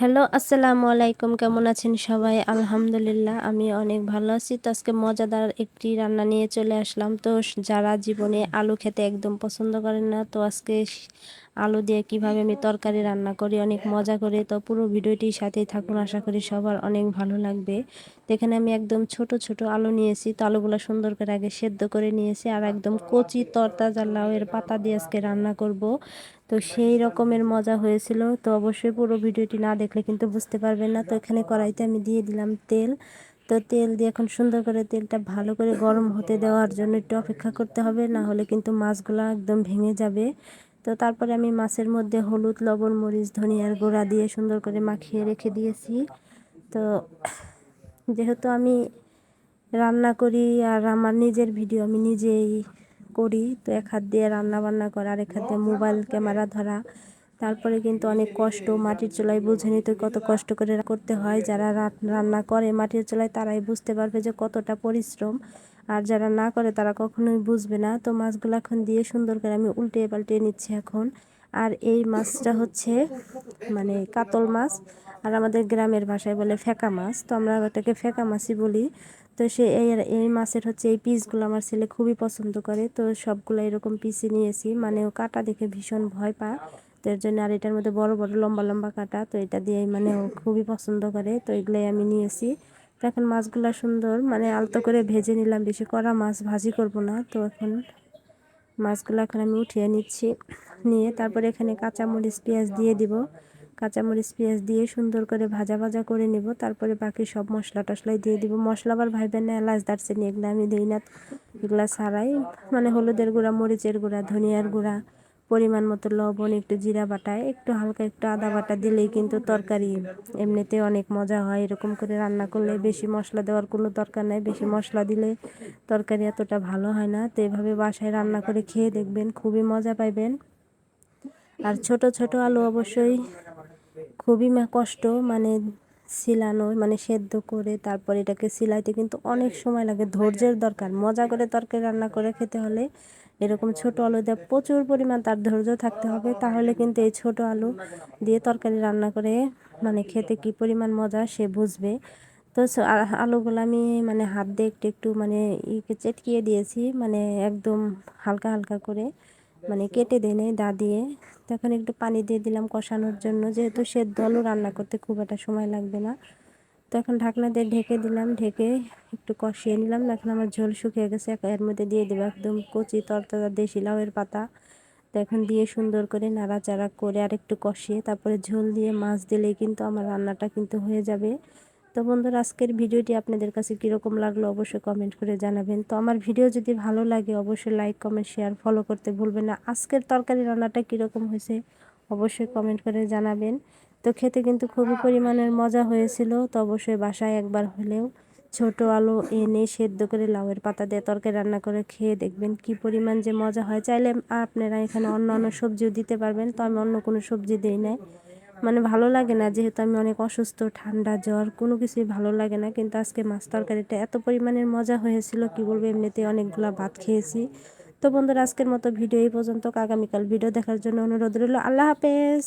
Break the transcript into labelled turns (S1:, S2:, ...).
S1: Hello, আসসালামু আলাইকুম। কেমন আছেন সবাই? আলহামদুলিল্লাহ, আমি অনেক ভালো আছি। তো আজকে মজাদার একটি রান্না নিয়ে চলে আসলাম। তো যারা জীবনে আলু খেতে একদম পছন্দ করেন না, তো আজকে আলু দিয়ে কীভাবে আমি তরকারি রান্না করি, অনেক মজা করে। তো পুরো ভিডিওটি সাথেই থাকুন, আশা করি সবার অনেক ভালো লাগবে। তো এখানে আমি একদম ছোট ছোট আলু নিয়েছি। তো আলুগুলো সুন্দর করে আগে সেদ্ধ করে নিয়েছি আর একদম কচি তরতাজা লাউয়ের পাতা দিয়ে আজকে রান্না করব। তো সেই রকমের মজা হয়েছিল। তো অবশ্যই পুরো ভিডিওটি না দেখলে কিন্তু বুঝতে পারবেন না। তো এখানে কড়াইতে আমি দিয়ে দিলাম তেল। তো তেল দিয়ে এখন সুন্দর করে তেলটা ভালো করে গরম হতে দেওয়ার জন্য একটু অপেক্ষা করতে হবে, না হলে কিন্তু মাছগুলো একদম ভেঙে যাবে। তো তারপরে আমি মাছের মধ্যে হলুদ, লবণ, মরিচ, ধনিয়ার গুঁড়া দিয়ে সুন্দর করে মাখিয়ে রেখে দিয়েছি। তো যেহেতু আমি রান্না করি আর আমার নিজের ভিডিও আমি নিজেই করি, তো এক হাত দিয়ে রান্না বান্না করা আর এক হাত দিয়ে মোবাইল ক্যামেরা ধরা, তারপরে কিন্তু অনেক কষ্ট, মাটির চুলায় বুঝে নিতে কত কষ্ট করে করতে হয়। যারা রান্না করে মাটির চুলায় তারাই বুঝতে পারবে যে কতটা পরিশ্রম। আর যারা না করে তারা কখনোই বুঝবে না। তো মাছগুলো এখন দিয়ে সুন্দর করে আমি উল্টে পাল্টে নিচ্ছি এখন। আর এই মাছটা হচ্ছে মানে কাতল মাছ আর আমাদের গ্রামের ভাষায় বলে ফেকা মাছ। তো আমরা ওটাকে ফেকা মাছই বলি। তো সে এই এই মাছের হচ্ছে এই পিসগুলো আমার ছেলে খুবই পছন্দ করে। তো সবগুলো এরকম পিসে নিয়েছি। মানে ও কাটা দেখে ভীষণ ভয় পায়। তো এর জন্য আর এটার মধ্যে বড় বড় লম্বা লম্বা কাটা। তো এটা দিয়ে মানে ও খুবই পছন্দ করে। তো এগুলোই আমি নিয়েছি। তো এখন মাছগুলো সুন্দর মানে আলতো করে ভেজে নিলাম, বেশি করা মাছ ভাজি করব না। তো এখন মাছগুলো এখন আমি উঠিয়ে নিচ্ছি, নিয়ে তারপরে এখানে কাঁচামরিচ পেঁয়াজ দিয়ে দিব। কাঁচামরিচ পেঁয়াজ দিয়ে সুন্দর করে ভাজা ভাজা করে নেব, তারপরে বাকি সব মশলা টশলাই দিয়ে দিব। মশলা আবার ভাইবেন না, এলাচ, দারচিনি এগুলো আমি দিই না। এগুলো ছাড়াই মানে হলুদের গুঁড়া, মরিচের গুঁড়া, ধনিয়ার গুঁড়া পরিমাণ মতো লবণ, একটু জিরা বাটা, একটু হালকা একটু আদা বাটা দিলেই কিন্তু তরকারি এমনিতে অনেক মজা হয়। এরকম করে রান্না করলে বেশি মশলা দেওয়ার কোনো দরকার নেই। বেশি মশলা দিলে তরকারি এতটা ভালো হয় না। তো এভাবে বাসায় রান্না করে খেয়ে দেখবেন, খুবই মজা পাইবেন। আর ছোট ছোট আলু অবশ্যই খুবই কষ্ট মানে সিলানো মানে সেদ্ধ করে তারপর এটাকে সিলাইতে কিন্তু অনেক সময় লাগে। ধৈর্যের দরকার। মজা করে তরকারি রান্না করে খেতে হলে এরকম ছোট আলু দিয়ে প্রচুর পরিমাণ তার ধৈর্য থাকতে হবে, তাহলে কিন্তু এই ছোট আলু দিয়ে তরকারি রান্না করে মানে খেতে কি পরিমাণ মজা সে বুঝবে। তো আলুগুলো আমি মানে হাত দিয়ে একটু একটু মানে চেটকিয়ে দিয়েছি মানে একদম হালকা হালকা করে মানে কেটে দেনে দা দিয়ে। তখন একটু পানি দিয়ে দিলাম কষানোর জন্য, যেহেতু সেদ্ধ আলু রান্না করতে খুব একটা সময় লাগবে না। তো এখন ঢাকনা দিয়ে ঢেকে দিলাম, ঢেকে একটু কষিয়ে নিলাম। এখন আমার ঝোল শুকিয়ে গেছে এর মধ্যে দিয়ে দেবো একদম কচি তরতাজা দেশি লাউয়ের পাতা। তো এখন দিয়ে সুন্দর করে নাড়াচাড়া করে আর একটু কষিয়ে তারপরে ঝোল দিয়ে মাছ দিলেই কিন্তু আমার রান্নাটা কিন্তু হয়ে যাবে। তো বন্ধুরা, আজকের ভিডিওটি আপনাদের কাছে কীরকম লাগল অবশ্যই কমেন্ট করে জানাবেন। তো আমার ভিডিও যদি ভালো লাগে অবশ্যই লাইক কমেন্ট শেয়ার ফলো করতে ভুলবেন না। আজকের তরকারি রান্নাটা কীরকম হয়েছে অবশ্যই কমেন্ট করে জানাবেন। তো খেতে কিন্তু খুবই পরিমাণের মজা হয়েছিল। তো অবশ্যই বাসায় একবার হলেও ছোট আলু এনে সেদ্ধ করে লাউয়ের পাতা দিয়ে তরকারি রান্না করে খেয়ে দেখবেন কি পরিমাণ যে মজা হয়। চাইলে আপনারা এখানে অন্য অন্য সবজিও দিতে পারবেন, তো আমি অন্য কোনো সবজি দিই নাই। মানে ভালো লাগে না, যেহেতু আমি অনেক অসুস্থ, ঠান্ডা, জ্বর, কোনো কিছুই ভালো লাগে না। কিন্তু আজকে মাছ তরকারিটা এত পরিমাণের মজা হয়েছিল, কি বলব এমনিতে অনেকগুলো ভাত খেয়েছি। তো বন্ধুরা, আজকের মতো ভিডিও এই পর্যন্ত। আগামীকাল ভিডিও দেখার জন্য অনুরোধ রইল। আল্লাহ হাফেজ।